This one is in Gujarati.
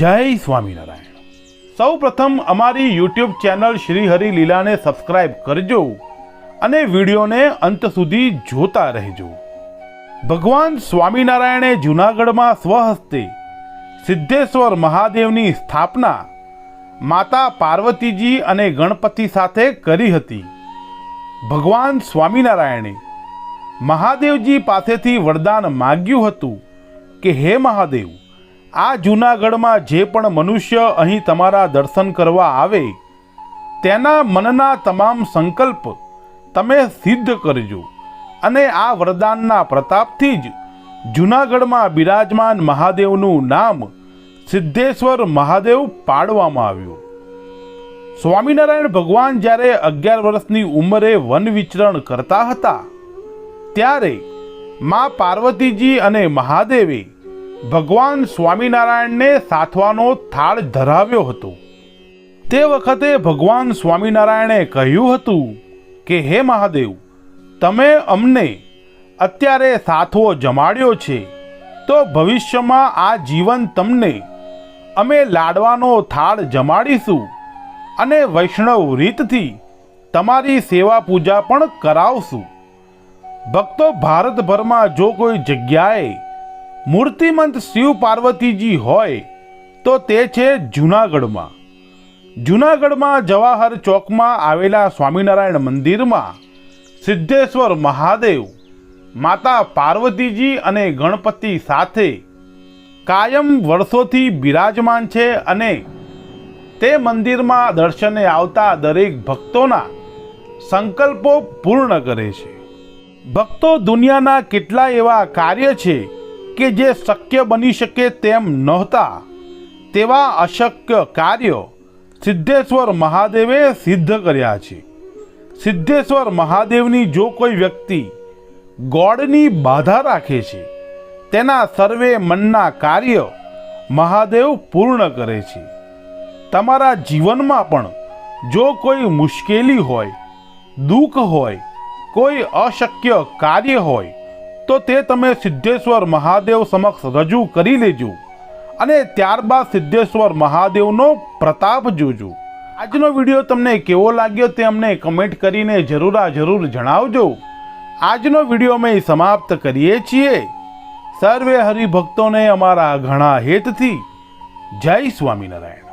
જય સ્વામિનારાયણ. સૌ પ્રથમ અમારી યુટ્યુબ ચેનલ શ્રી હરિ લીલાને સબસ્ક્રાઇબ કરજો અને વિડીયોને અંત સુધી જોતા રહેજો. ભગવાન સ્વામિનારાયણે જૂનાગઢમાં સ્વહસ્તે સિદ્ધેશ્વર મહાદેવની સ્થાપના માતા પાર્વતીજી અને ગણપતિ સાથે કરી હતી. ભગવાન સ્વામિનારાયણે મહાદેવજી પાસેથી વરદાન માગ્યું હતું કે, હે મહાદેવ આ જૂનાગઢમાં જે પણ મનુષ્ય અહીં તમારા દર્શન કરવા આવે, તેના મનના તમામ સંકલ્પ તમે સિદ્ધ કરજો. અને આ વરદાનના પ્રતાપથી જ જૂનાગઢમાં બિરાજમાન મહાદેવનું નામ સિદ્ધેશ્વર મહાદેવ પાડવામાં આવ્યું. સ્વામિનારાયણ ભગવાન જ્યારે અગિયાર વર્ષની ઉંમરે વન વિચરણ કરતા હતા, ત્યારે મા પાર્વતીજી અને મહાદેવે ભગવાન સ્વામિનારાયણને સાથવાનો થાળ ધરાવ્યો હતો. તે વખતે ભગવાન સ્વામિનારાયણે કહ્યું હતું કે, હે મહાદેવ, તમે અમને અત્યારે સાથવો જમાડ્યો છે, તો ભવિષ્યમાં આ જીવન તમને અમે લાડવાનો થાળ જમાડીશું અને વૈષ્ણવ રીતથી તમારી સેવા પૂજા પણ કરાવશું. ભક્તો ભારતભરમાં જો કોઈ જગ્યાએ મૂર્તિમંત શિવ પાર્વતીજી હોય તો તે છે જૂનાગઢમાં. જૂનાગઢમાં જવાહર ચોકમાં આવેલા સ્વામિનારાયણ મંદિરમાં સિદ્ધેશ્વર મહાદેવ, માતા પાર્વતીજી અને ગણપતિ સાથે કાયમ વર્ષોથી બિરાજમાન છે અને તે મંદિરમાં દર્શને આવતા દરેક ભક્તોના સંકલ્પો પૂર્ણ કરે છે. ભક્તો દુનિયાના કેટલા એવા કાર્ય છે કે જે શક્ય બની શકે તેમ નહોતા. તેવા અશક્ય કાર્યો સિદ્ધેશ્વર મહાદેવે સિદ્ધ કર્યા છે. સિદ્ધેશ્વર મહાદેવની જો કોઈ વ્યક્તિ ગોડની બાધા રાખે છે, તેના સર્વે મનના કાર્ય મહાદેવ પૂર્ણ કરે છે. તમારા જીવનમાં પણ જો કોઈ મુશ્કેલી હોય, દુઃખ હોય, કોઈ અશક્ય કાર્ય હોય તો તે તમે સિદ્ધેશ્વર મહાદેવ સમક્ષ રજૂ કરી લેજો અને ત્યારબાદ સિદ્ધેશ્વર મહાદેવનો પ્રતાપ જોજો. આજનો વીડિયો તમને કેવો લાગ્યો તે અમને કમેન્ટ કરીને જરૂર જરૂર જણાવજો. આજનો વીડિયો અમે સમાપ્ત કરીએ છીએ. સર્વે હરિભક્તોને અમારા ઘણા હેતથી. જય સ્વામિનારાયણ.